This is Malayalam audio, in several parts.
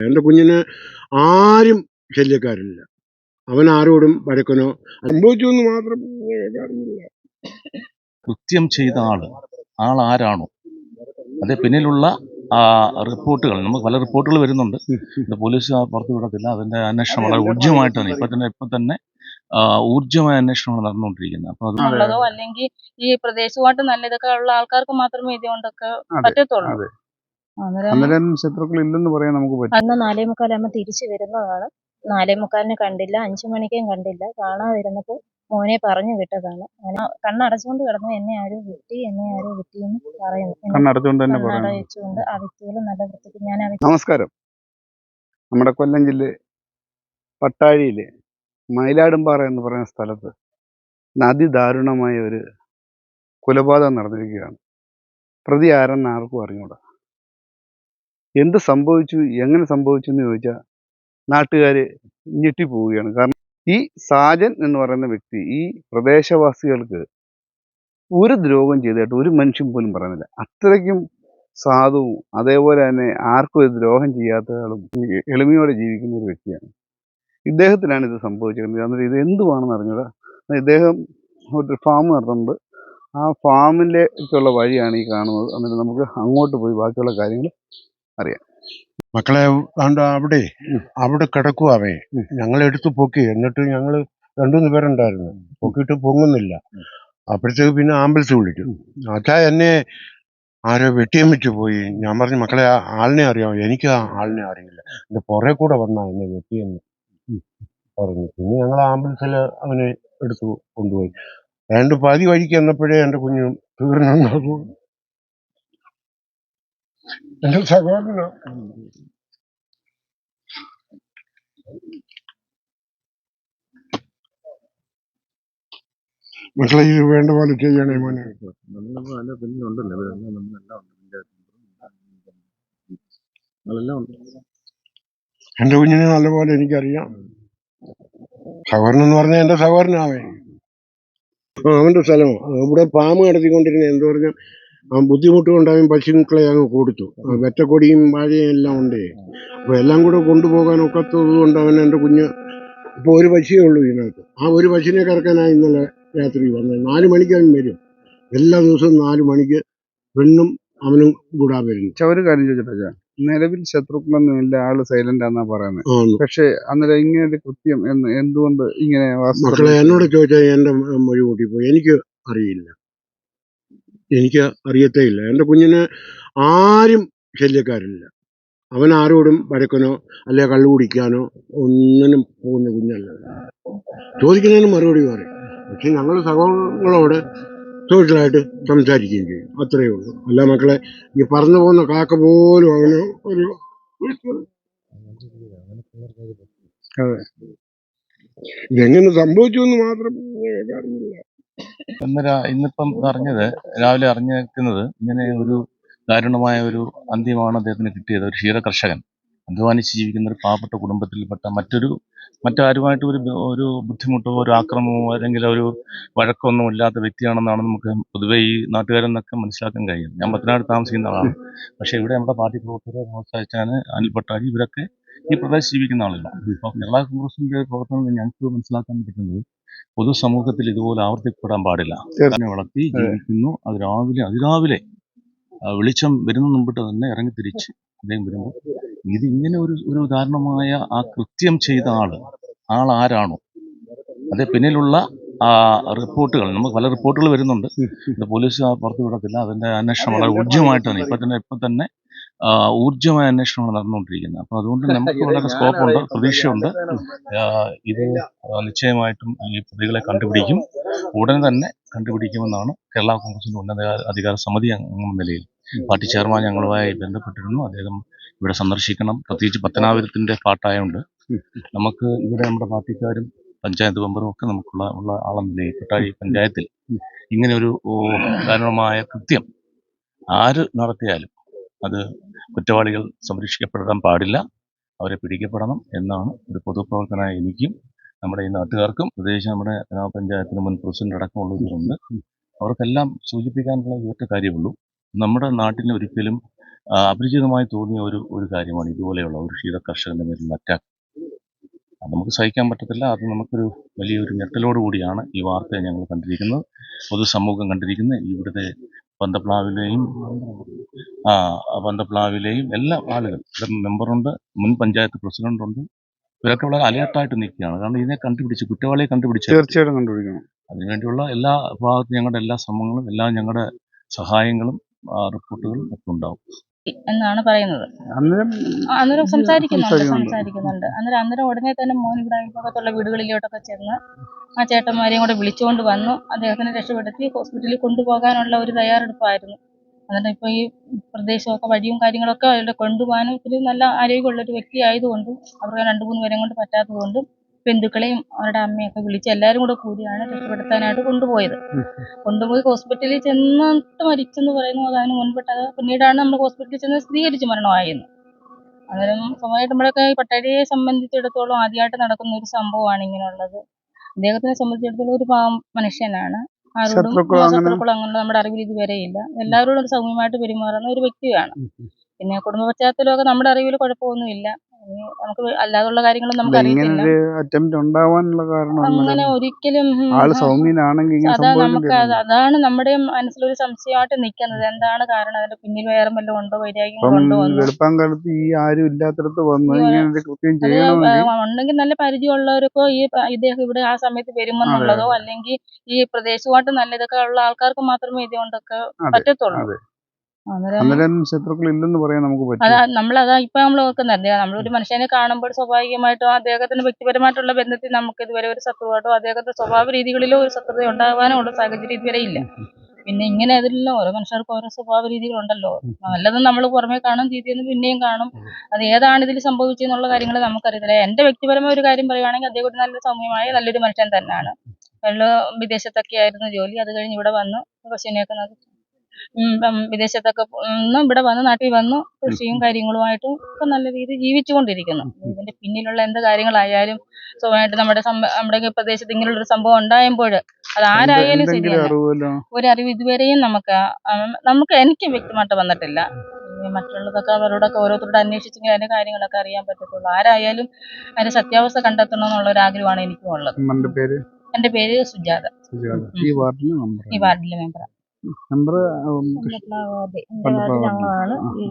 എന്റെ കുഞ്ഞിന് ആരും ശല്യക്കാരില്ല. അവൻ ആരോടും വഴക്കനോ സംഭവിച്ചു എന്ന് മാത്രം അറിയില്ല കൃത്യം ചെയ്ത ആൾ. ആൾ ആരാണോ? അതേ പിന്നിലുള്ള റിപ്പോർട്ടുകൾ. നമുക്ക് പല റിപ്പോർട്ടുകൾ വരുന്നുണ്ട്. ഇത് പോലീസ് പുറത്തു വിടത്തില്ല. അതിന്റെ അന്വേഷണം വളരെ ഊർജമായിട്ടാണ്. ഇപ്പൊ തന്നെ ഇപ്പൊ തന്നെ ഊർജമായ അന്വേഷണമാണ് നടന്നുകൊണ്ടിരിക്കുന്നത്. അപ്പൊ അത് അല്ലെങ്കിൽ ഈ പ്രദേശമായിട്ട് നല്ല ഇതൊക്കെ ഉള്ള ആൾക്കാർക്ക് മാത്രമേ ഇതുകൊണ്ടൊക്കെ പറ്റത്തുള്ളൂ. അന്നേരം ശത്രുക്കൾ ഇല്ലെന്ന് പറയാൻ നമുക്ക് പറ്റും. അന്ന് നാലേ മുക്കാലാകുമ്പോൾ തിരിച്ചു വരുന്നതാണ്. നാലേ മുക്കാലിന് കണ്ടില്ല അഞ്ചു മണിക്കും കണ്ടില്ല. കാണാതിരുന്നപ്പോൾ മോനെ പറഞ്ഞു വിട്ടതാണ്. അങ്ങനെ കണ്ണടച്ചുകൊണ്ട് കിടന്നു എന്നെ ആരോ വിട്ടി എന്നെ ആരോ വിട്ടി എന്ന് പറയുന്നു കണ്ണടച്ചുകൊണ്ട് തന്നെ പറയുന്നത് കണ്ണടച്ചുകൊണ്ട് ആ വ്യക്തികൾ നല്ല വൃത്തിക്ക് ഞാൻ നമസ്കാരം. നമ്മുടെ കൊല്ലം ജില്ല പട്ടാഴിയിലെ മയിലാടുംപാറ എന്ന് പറയുന്ന സ്ഥലത്ത് അതിദാരുണമായ ഒരു കൊലപാതകം നടന്നിരിക്കുകയാണ്. പ്രതി ആരെന്ന് ആർക്കും അറിഞ്ഞൂടാ. എന്ത് സംഭവിച്ചു എങ്ങനെ സംഭവിച്ചു എന്ന് ചോദിച്ചാൽ നാട്ടുകാർ ഞെട്ടിപ്പോവുകയാണ്. കാരണം ഈ സാജൻ എന്ന് പറയുന്ന വ്യക്തി ഈ പ്രദേശവാസികൾക്ക് ഒരു ദ്രോഹം ചെയ്തിട്ട് ഒരു മനുഷ്യൻ പോലും പറയുന്നില്ല. അത്രയ്ക്കും സാധുവും അതേപോലെ തന്നെ ആർക്കും ഒരു ദ്രോഹം ചെയ്യാത്തയാളും എളിമയോടെ ജീവിക്കുന്ന ഒരു വ്യക്തിയാണ്. ഇദ്ദേഹത്തിനാണ് ഇത് സംഭവിച്ചിരിക്കുന്നത് അന്നേരം ഇത് എന്തുവാണെന്ന് അറിഞ്ഞത് ഇദ്ദേഹം ഒരു ഫാം നടത്തുന്നുണ്ട്. ആ ഫാമിലേക്കുള്ള വഴിയാണ് ഈ കാണുന്നത്. എന്നിട്ട് നമുക്ക് അങ്ങോട്ട് പോയി ബാക്കിയുള്ള കാര്യങ്ങൾ മക്കളെ ആണ്ട് അവിടെ അവിടെ കിടക്കുവേ ഞങ്ങൾ എടുത്തു പൊക്കി. എന്നിട്ട് ഞങ്ങൾ രണ്ടുമൂന്ന് പേരുണ്ടായിരുന്നു. പൊക്കിയിട്ട് പൊങ്ങുന്നില്ല. അപ്പോഴത്തേക്ക് പിന്നെ ആംബുലൻസ് വിളിച്ചു. അച്ഛാ എന്നെ ആരോ വെട്ടിയം വെച്ച് പോയി. ഞാൻ പറഞ്ഞു മക്കളെ ആ ആളിനെ അറിയാമോ എനിക്ക് ആ ആളിനെ അറിയില്ല. എന്റെ പുറകെ കൂടെ വന്നാ എന്നെ വെട്ടിയെന്ന് പറഞ്ഞു. പിന്നെ ഞങ്ങൾ ആംബുലൻസിൽ അവനെ എടുത്തു കൊണ്ടുപോയി. രണ്ട് പാതി വഴിക്ക് എന്നപ്പോഴേ എന്റെ കുഞ്ഞു തീർന്നു എന്റെ സഹോദരനോ മക്കളെ ഇത് വേണ്ട പോലെ ചെയ്യണേ മോനെ എന്റെ കുഞ്ഞിനെ നല്ലപോലെ എനിക്കറിയാം. സഹോദരൻ എന്ന് പറഞ്ഞാൽ എന്റെ സഹോദരനാവേ ആ അവന്റെ സ്ഥലമോ ഇവിടെ പാമ്പ് കടത്തിക്കൊണ്ടിരുന്ന എന്ത് പറഞ്ഞാൽ അവൻ ബുദ്ധിമുട്ട് കൊണ്ട് അവൻ പശുക്കളെ അങ്ങ് കൊടുത്തു. വെറ്റക്കൊടിയും വാഴയും എല്ലാം ഉണ്ടേ. അപ്പോൾ എല്ലാം കൂടെ കൊണ്ടുപോകാൻ ഒക്കത്തത് കൊണ്ട് അവൻ എന്റെ കുഞ്ഞ് ഇപ്പോൾ ഒരു പശുവേ ഉള്ളൂ ഇതിനകത്ത്. ആ ഒരു പശുവിനെ കറക്കാനാ ഇന്നലെ രാത്രി വന്നത്. നാല് മണിക്ക് അവൻ വരും. എല്ലാ ദിവസവും നാല് മണിക്ക് പെണ്ണും അവനും കൂടാ വരുന്നു. പക്ഷെ ഒരു കാര്യം ചോദിച്ചിട്ടാ നിലവിൽ ശത്രുക്കളൊന്നും ഇല്ല ആൾ സൈലന്റ് ആണെന്നാ പറയുന്നത്. പക്ഷെ അന്നേരം ഇങ്ങനെ ഒരു കൃത്യം എന്ന് എന്തുകൊണ്ട് ഇങ്ങനെ മക്കളെ എന്നോട് ചോദിച്ചാൽ എന്റെ മൊഴി കൂട്ടിപ്പോയി? എനിക്ക് അറിയില്ല. എനിക്ക് അറിയത്തേ ഇല്ല എന്റെ കുഞ്ഞിന് ആരും ശല്യക്കാരില്ല. അവൻ ആരോടും വഴക്കനോ അല്ലെ കള്ളു കുടിക്കാനോ ഒന്നിനും പോകുന്ന കുഞ്ഞല്ല ചോദിക്കുന്നതിന് മറുപടി പറയും. പക്ഷെ ഞങ്ങൾ സഹോദരങ്ങളോട് സോഷ്യലായിട്ട് സംസാരിക്കുകയും ചെയ്യും. അത്രയേ ഉള്ളൂ. അല്ല മക്കളെ ഈ പറന്നു പോകുന്ന കാക്ക പോലും അവന് ഒരു അതെ. ഇതെങ്ങനെ സംഭവിച്ചു എന്ന് മാത്രം അറിയില്ല ഇന്ന് ഇന്നിപ്പം അറിഞ്ഞത് രാവിലെ അറിഞ്ഞിരിക്കുന്നത് ഇങ്ങനെ ഒരു ദാരുണമായ ഒരു അന്ത്യമാണ് അദ്ദേഹത്തിന് കിട്ടിയത്. ഒരു ക്ഷീര കർഷകൻ അധ്വാനിച്ച് ജീവിക്കുന്ന ഒരു പാവപ്പെട്ട കുടുംബത്തിൽപ്പെട്ട മറ്റൊരു മറ്റാരുമായിട്ട് ഒരു ഒരു ബുദ്ധിമുട്ടോ ഒരു ആക്രമമോ അല്ലെങ്കിൽ ഒരു വഴക്കമൊന്നും ഇല്ലാത്ത വ്യക്തിയാണെന്നാണ് നമുക്ക് പൊതുവെ ഈ നാട്ടുകാരെന്നൊക്കെ മനസ്സിലാക്കാൻ കഴിയും ഞാൻ പത്തനാട് താമസിക്കുന്ന ആളാണ്. പക്ഷേ ഇവിടെ നമ്മുടെ പാർട്ടി പ്രവർത്തകരെ പ്രോത്സാഹിച്ചാണ് അനിൽ പട്ടാജി ഇവരൊക്കെ ഈ പ്രദേശത്ത് ജീവിക്കുന്ന ആളുകളാണ് അപ്പോൾ കേരള കോൺഗ്രസിന്റെ പ്രവർത്തനം ഞങ്ങൾക്ക് മനസ്സിലാക്കാൻ പറ്റുന്നത് പൊതുസമൂഹത്തിൽ ഇതുപോലെ ആവർത്തിക്കപ്പെടാൻ പാടില്ല. അതിനെ വളർത്തി ജീവിക്കുന്നു. അത് രാവിലെ അതിരാവിലെ വെളിച്ചം വരുന്ന മുമ്പിട്ട് തന്നെ ഇറങ്ങി തിരിച്ച് അദ്ദേഹം വരുമ്പോൾ ഇത് ഇങ്ങനെ ഒരു ഒരു ഉദാഹരണമായ ആ കൃത്യം ചെയ്ത ആൾ ആൾ ആരാണോ? അതേ പിന്നിലുള്ള ആ റിപ്പോർട്ടുകൾ നമുക്ക് പല റിപ്പോർട്ടുകൾ വരുന്നുണ്ട്. പോലീസ് പുറത്തു വിടത്തില്ല. അതിന്റെ അന്വേഷണം വളരെ ഊർജമായിട്ടാണ്. ഇപ്പൊ തന്നെ ഇപ്പൊ തന്നെ ഊർജമായ അന്വേഷണമാണ് നടന്നുകൊണ്ടിരിക്കുന്നത്. അപ്പൊ അതുകൊണ്ട് നമുക്ക് വളരെ സ്കോപ്പുണ്ട് പ്രതീക്ഷയുണ്ട്. ആ, ഇത് നിശ്ചയമായിട്ടും ഈ പ്രതികളെ കണ്ടുപിടിക്കും. ഉടൻ തന്നെ കണ്ടുപിടിക്കുമെന്നാണ് കേരള കോൺഗ്രസിന്റെ ഉന്നത അധികാര സമിതി അംഗം നിലയിൽ പാർട്ടി ചെയർമാൻ ഞങ്ങളുമായി ബന്ധപ്പെട്ടിരുന്നു. അദ്ദേഹം ഇവിടെ സന്ദർശിക്കണം. പ്രത്യേകിച്ച് പത്തനാപുരത്തിന്റെ പാട്ടായതുകൊണ്ട് നമുക്ക് ഇവിടെ നമ്മുടെ പാർട്ടിക്കാരും പഞ്ചായത്ത് മെമ്പറും ഒക്കെ നമുക്കുള്ള ഉള്ള ആളെന്ന നിലയിൽ കൊട്ടാഴി പഞ്ചായത്തിൽ ഇങ്ങനെ ഒരു കാരണമായ കൃത്യം ആര് നടത്തിയാലും അത് കുറ്റവാളികൾ സംരക്ഷിക്കപ്പെടാൻ പാടില്ല അവരെ പിടിക്കപ്പെടണം എന്നാണ് ഒരു പൊതുപ്രവർത്തനമായ എനിക്കും നമ്മുടെ ഈ നാട്ടുകാർക്കും പ്രത്യേകിച്ച് നമ്മുടെ ഗ്രാമപഞ്ചായത്തിന് മുൻ പ്രസിഡന്റ് അടക്കമുള്ളവരുണ്ട് അവർക്കെല്ലാം സൂചിപ്പിക്കാനുള്ള ഒറ്റ കാര്യമുള്ളൂ. നമ്മുടെ നാട്ടിന് ഒരിക്കലും അപരിചിതമായി തോന്നിയ ഒരു ഒരു കാര്യമാണ് ഇതുപോലെയുള്ള ഒരു ക്ഷീര കർഷകന്റെ മേലുള്ള അറ്റാക്ക് അത് നമുക്ക് സഹിക്കാൻ പറ്റത്തില്ല. അത് നമുക്കൊരു വലിയൊരു ഞെട്ടലോടുകൂടിയാണ് ഈ വാർത്തയെ ഞങ്ങൾ കണ്ടിരിക്കുന്നത്. പൊതുസമൂഹം കണ്ടിരിക്കുന്നത് ഇവിടുത്തെ പന്തപ്ലാവിലെയും ആ പന്തപ്ലാവിലെയും എല്ലാ ആളുകൾ ഇവിടെ മെമ്പറുണ്ട് മുൻ പഞ്ചായത്ത് പ്രസിഡന്റുണ്ട്. ഇവരൊക്കെ വളരെ അലേർട്ടായിട്ട് നിൽക്കുകയാണ്. കാരണം ഇതിനെ കണ്ടുപിടിച്ച് കുറ്റവാളിയെ കണ്ടുപിടിച്ച് തീർച്ചയായിട്ടും കണ്ടുപിടിക്കണം. അതിനുവേണ്ടിയുള്ള എല്ലാ ഭാഗത്തും ഞങ്ങളുടെ എല്ലാ ശ്രമങ്ങളും എല്ലാ ഞങ്ങളുടെ സഹായങ്ങളും റിപ്പോർട്ടുകളും ഒക്കെ ഉണ്ടാവും. എന്നാണ് പറയുന്നത്. അന്നേരം സംസാരിക്കുന്നുണ്ട് സംസാരിക്കുന്നുണ്ട്. അന്നേരം അന്നേരം ഉടനെ തന്നെ മോൻ ഇവിടെ അയൽപ്പക്കത്തുള്ള വീടുകളിലോട്ടൊക്കെ ചെന്ന് ആ ചേട്ടന്മാരെയും കൂടെ വിളിച്ചുകൊണ്ട് വന്നു. അദ്ദേഹത്തിനെ രക്ഷപ്പെടുത്തി ഹോസ്പിറ്റലിൽ കൊണ്ടുപോകാനുള്ള ഒരു തയ്യാറെടുപ്പായിരുന്നു. എന്നിട്ട് ഇപ്പോൾ ഈ പ്രദേശമൊക്കെ വഴിയും കാര്യങ്ങളൊക്കെ അയാളുടെ കൊണ്ടുപോകാനും ഇത്തിരി നല്ല ആരോഗ്യമുള്ള ഒരു വ്യക്തി ആയതുകൊണ്ടും അവർക്ക് രണ്ട് മൂന്ന് പേരെയും കൊണ്ട് പറ്റാത്തത് കൊണ്ടും ബന്ധുക്കളെയും അവരുടെ അമ്മയൊക്കെ വിളിച്ച് എല്ലാവരും കൂടെ കൂടിയാണ് രക്ഷപ്പെടുത്താനായിട്ട് കൊണ്ടുപോയത്. കൊണ്ടുപോയി ഹോസ്പിറ്റലിൽ ചെന്നിട്ട് മരിച്ചെന്ന് പറയുന്നു. അത് അതിന് മുൻപിട്ട് അത് പിന്നീടാണ് നമ്മൾ ഹോസ്പിറ്റലിൽ ചെന്ന് സ്ഥിരീകരിച്ച് മരണമായിരുന്നു അന്നേരം സ്വന്തമായിട്ട് നമ്മളൊക്കെ ഈ പട്ടാഴിയെ സംബന്ധിച്ചിടത്തോളം ആദ്യമായിട്ട് നടക്കുന്ന ഒരു സംഭവമാണ് ഇങ്ങനെയുള്ളത്. അദ്ദേഹത്തിനെ സംബന്ധിച്ചിടത്തോളം ഒരു പാവം മനുഷ്യനാണ്. ആരോടും ശത്രുക്കളോ അങ്ങനെ? നമ്മുടെ അറിവിൽ ഇതുവരെ ഇല്ല. എല്ലാവരോടും ഒരു സൗമ്യമായിട്ട് പെരുമാറുന്ന ഒരു വ്യക്തിയാണ്. പിന്നെ കുടുംബ പശ്ചാത്തലമൊക്കെ നമ്മുടെ അറിവിൽ കുഴപ്പമൊന്നുമില്ല. നമുക്ക് അല്ലാതുള്ള കാര്യങ്ങളും നമുക്ക് അറിയത്തില്ല. അറ്റംപ്റ്റ് ഉണ്ടാവാനുള്ള കാരണം അങ്ങനെ ഒരിക്കലും ആൾ സൗമ്യനാണെങ്കിൽ അതാ നമുക്ക് അതാണ് നമ്മുടെ മനസ്സിലൊരു സംശയമായിട്ട് നിൽക്കുന്നത്. എന്താണ് കാരണം? അതിന്റെ പിന്നിൽ വേറെ വല്ലതും ഉണ്ടോ? വൈരാഗ്യം കാലത്ത് ഈ ആരും ഇല്ലാത്തടത്ത് വന്ന് ഇങ്ങനെ കൃത്യം ചെയ്യണമെങ്കിൽ ഉണ്ടെങ്കിൽ നല്ല പരിചയമുള്ളവർക്കോ ഈ ഇദ്ദേഹം ഇവിടെ ആ സമയത്ത് വരുമെന്നുള്ളതോ അല്ലെങ്കിൽ ഈ പ്രദേശമായിട്ട് നല്ല ഇതൊക്കെ ഉള്ള ആൾക്കാർക്ക് മാത്രമേ ഇതുകൊണ്ടൊക്കെ പറ്റത്തുള്ളൂ. അന്നേരം ശത്രുക്കൾ ഇല്ലെന്ന് പറയാൻ നമുക്ക് അതാ നമ്മളതാ ഇപ്പൊ നമ്മൾ നോക്കുന്നത് നമ്മളൊരു മനുഷ്യനെ കാണുമ്പോൾ സ്വാഭാവികമായിട്ടും അദ്ദേഹത്തിന്റെ വ്യക്തിപരമായിട്ടുള്ള ബന്ധത്തിൽ നമുക്ക് ഇതുവരെ ഒരു ശത്രുവായിട്ടോ അദ്ദേഹത്തിന്റെ സ്വഭാവ രീതികളിലോ ഒരു ശത്രുത ഉണ്ടാകാനോ ഉള്ള സാഹചര്യം ഇതുവരെ ഇല്ല. പിന്നെ ഇങ്ങനെ അതിലുള്ള ഓരോ മനുഷ്യർക്കും ഓരോ സ്വഭാവ രീതികളുണ്ടല്ലോ. നല്ലതും നമ്മൾ പുറമെ കാണും ചീത്തയൊന്നും പിന്നെയും കാണും. അത് ഏതാണ് ഇതിൽ സംഭവിച്ചെന്നുള്ള കാര്യങ്ങൾ നമുക്കറിയത്തില്ല. എന്റെ വ്യക്തിപരമായ ഒരു കാര്യം പറയുവാണെങ്കിൽ അദ്ദേഹം ഒരു നല്ല സൗമ്യമായ നല്ലൊരു മനുഷ്യൻ തന്നെയാണ്. അയാൾ വിദേശത്തൊക്കെ ആയിരുന്നു ജോലി. അത് കഴിഞ്ഞ് ഇവിടെ വന്ന്. പശുവിനെയൊക്കെ നോക്കി വിദേശത്തൊക്കെ ഇന്ന് ഇവിടെ വന്ന് നാട്ടിൽ വന്നു കൃഷിയും കാര്യങ്ങളുമായിട്ടും ഒക്കെ നല്ല രീതിയിൽ ജീവിച്ചുകൊണ്ടിരിക്കുന്നു. ഇതിന്റെ പിന്നിലുള്ള എന്ത് കാര്യങ്ങളായാലും സ്വയമായിട്ട് നമ്മുടെ നമ്മുടെ പ്രദേശത്ത് ഇങ്ങനെയുള്ള ഒരു സംഭവം ഉണ്ടായപ്പോൾ അത് ആരായാലും ശരിയാണ്. ശരിയല്ല അറിവുമല്ലോ. ഒരു അറിവ് ഇതുവരെയും നമുക്ക് നമുക്ക് എനിക്ക് വ്യക്തമായിട്ട് വന്നിട്ടില്ല. മറ്റുള്ളതൊക്കെ അവരോടൊക്കെ ഓരോരുത്തരോട് അന്വേഷിച്ചെങ്കിൽ അതിന്റെ കാര്യങ്ങളൊക്കെ അറിയാൻ പറ്റത്തുള്ളൂ. ആരായാലും അതിന്റെ സത്യാവസ്ഥ കണ്ടെത്തണം എന്നുള്ള ഒരു ആഗ്രഹമാണ് എനിക്കും ഉള്ളത്. എന്റെ പേര്? സുജാത. ഈ വാർഡിലെ മെമ്പറാണ് നമ്പർ ഈ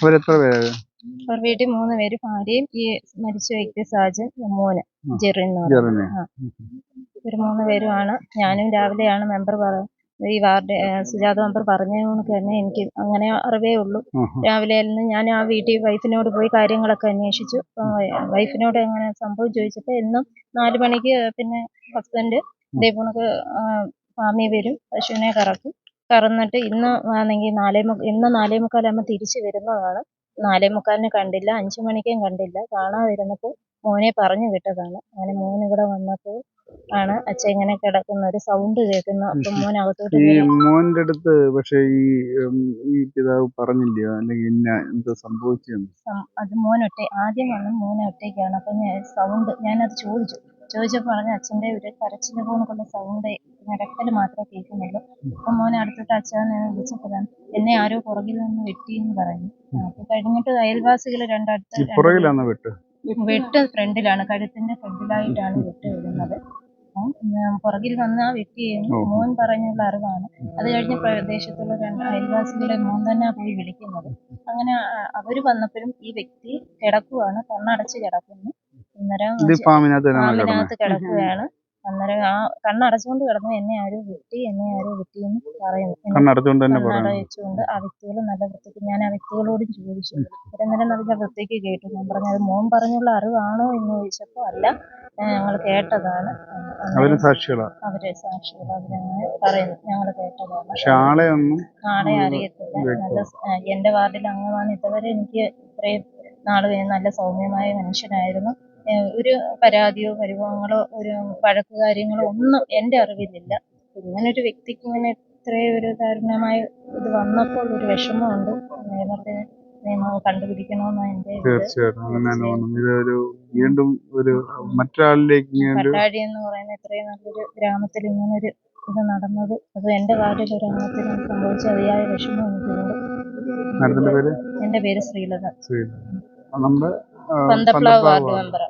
അവരെത്ര പേര് അവർ വീട്ടിൽ മൂന്ന് പേര് ഭാര്യയും ഈ മരിച്ച വ്യക്തി സാജൻ മോന് ആ. ജെറിൻ എന്ന് പറയുന്നത്. ജെറിനെ ആ. ഇവർ മൂന്ന് പേരുമാണ്. ഞാനും രാവിലെയാണ് മെമ്പർ ഈ വാർഡ് സുജാത മെമ്പർ പറഞ്ഞതുകൊണ്ട് തന്നെ എനിക്ക് അങ്ങനെ അറിവേ ഉള്ളൂ. രാവിലെ ആയിരുന്നു. ഞാൻ ആ വീട്ടിൽ വൈഫിനോട് പോയി കാര്യങ്ങളൊക്കെ അന്വേഷിച്ചു. വൈഫിനോട് എങ്ങനെ സംഭവം ചോദിച്ചപ്പോൾ എന്നും നാല് മണിക്ക് പിന്നെ ഹസ്ബൻഡ് ഇതേപോണക്ക് ഫാമിൽ വരും പശുവിനെ കറക്കും. കറന്നിട്ട് ഇന്ന് ആണെങ്കിൽ നാലേ മു ഇന്ന് നാലേ മുക്കാലാകുമ്പോൾ തിരിച്ച് വരുന്നതാണ്. നാലേ മുക്കാലിന് കണ്ടില്ല അഞ്ചു മണിക്കും കണ്ടില്ല. കാണാതിരുന്നപ്പോൾ മോനെ പറഞ്ഞു വിട്ടതാണ്. അങ്ങനെ മോൻ ഇവിടെ വന്നപ്പോൾ ആണ് അച്ഛൻ ഇങ്ങനെ കിടക്കുന്ന ഒരു സൗണ്ട് കേൾക്കുന്നു അപ്പം മോൻ അകത്തോട്ട് ഈ മോന്റെ അടുത്ത് പക്ഷേ ഈ ഈ പിതാവ് പറഞ്ഞില്ല അല്ലെങ്കിൽ ഇന്ന എന്ത് സംഭവിച്ചെന്ന്? അത് മോനൊറ്റ ആദ്യം വന്ന് മോനെ ഒറ്റയ്ക്കാണ്. അപ്പം ഞാൻ സൗണ്ട് ഞാനത് ചോദിച്ചു. ചോദിച്ചപ്പോൾ പറഞ്ഞ അച്ഛന്റെ ഒരു കരച്ചിൽ പോണക്കുള്ള സൗണ്ട് നിരക്കൽ മാത്രമേ കേൾക്കുന്നുള്ളൂ. അപ്പം മോനെ അടുത്തിട്ട് അച്ഛനെ വിളിച്ചപ്പോഴാണ് എന്നെ ആരോ പുറകിൽ നിന്ന് വെട്ടി എന്ന് പറഞ്ഞു അപ്പോൾ കഴിഞ്ഞിട്ട് അയൽവാസികൾ രണ്ടടുത്ത് വിട്ട്? വെട്ട് ഫ്രണ്ടിലാണ് കഴുത്തിന്റെ ഫ്രണ്ടിലായിട്ടാണ് വെട്ട് വരുന്നത് അപ്പം, പുറകിൽ വന്ന ആ വെട്ടി ഓ. മോൻ പറഞ്ഞുള്ള അറിവാണ്. അത് കഴിഞ്ഞ് പ്രദേശത്തുള്ള രണ്ട് അയൽവാസികളെ മോൻ തന്നെ പോയി വിളിക്കുന്നത്. അങ്ങനെ അവർ വന്നപ്പോഴും ഈ വ്യക്തി കിടക്കുവാണ് കണ്ണടച്ച് കിടക്കുന്നു. അന്നേരം ഫാമിനകത്ത് കിടക്കുകയാണ്. അന്നേരം ആ കണ്ണടച്ചുകൊണ്ട് കിടന്നു എന്നെ ആരോ വെട്ടി എന്നെ ആരോ വെട്ടി എന്ന് പറയുന്നു കണ്ണടച്ചുകൊണ്ട് തന്നെ കണ്ണടച്ചുകൊണ്ട് ആ വ്യക്തികൾ നല്ല വൃത്തിക്ക് ഞാൻ ആ വ്യക്തികളോടും ചോദിച്ചു. ഇവരെന്നേരം നല്ല വൃത്തിക്ക് കേട്ടു. ഞാൻ പറഞ്ഞത് മോൻ പറഞ്ഞുള്ള അറിവാണോ എന്ന് ചോദിച്ചപ്പോൾ അല്ല. ഞങ്ങൾ കേട്ടതാണ്. അവർ സാക്ഷികളാണ്. സാക്ഷികളാ അവർ സാക്ഷികൾ അവരങ്ങനെ പറയുന്നു. ഞങ്ങൾ കേട്ടതാണ്. പക്ഷെ ആളെ ഒന്നും അറിയത്തില്ല. നല്ല എന്റെ വാർഡിൽ അംഗമാണ് ഇതുവരെ എനിക്ക് ഇത്രയും നാൾ നല്ല സൗമ്യമായ മനുഷ്യനായിരുന്നു. ഒരു പരാതിയോ പരിഭവങ്ങളോ ഒരു വഴക്ക് കാര്യങ്ങളോ ഒന്നും എന്റെ അറിവിലില്ല. ഇങ്ങനെ ഒരു വ്യക്തിക്ക് ഇങ്ങനെ ഇത്രയും ഒരു ദാരുണമായ ഇത് വന്നപ്പോൾ ഒരു വിഷമമുണ്ട്. നിയമത്തെ നിയമം കണ്ടുപിടിക്കണമെന്നാണ് ഇത്. തീർച്ചയായിട്ടും അങ്ങനെ തന്നെ തോന്നും. ഇതൊരു വീണ്ടും ഒരു മറ്റൊരാളിലേക്ക് ഇങ്ങനെ ഒരു എന്ന് പറയുന്ന ഇത്രയും നല്ലൊരു ഗ്രാമത്തിൽ ഇങ്ങനെ ഒരു ഇത് നടന്നത് അത് എന്റെ വാർഡിൽ ഒരു അംഗത്തിന് സംഭവിച്ച അതിയായ വിഷമം എനിക്കുണ്ട് മാഡത്തിന്റെ പേര്? എന്റെ പേര് ശ്രീലത. നമ്മുടെ ആ, പന്തപ്ലാവ് വാർഡ് പന്തപ്ലാവ് മെമ്പർ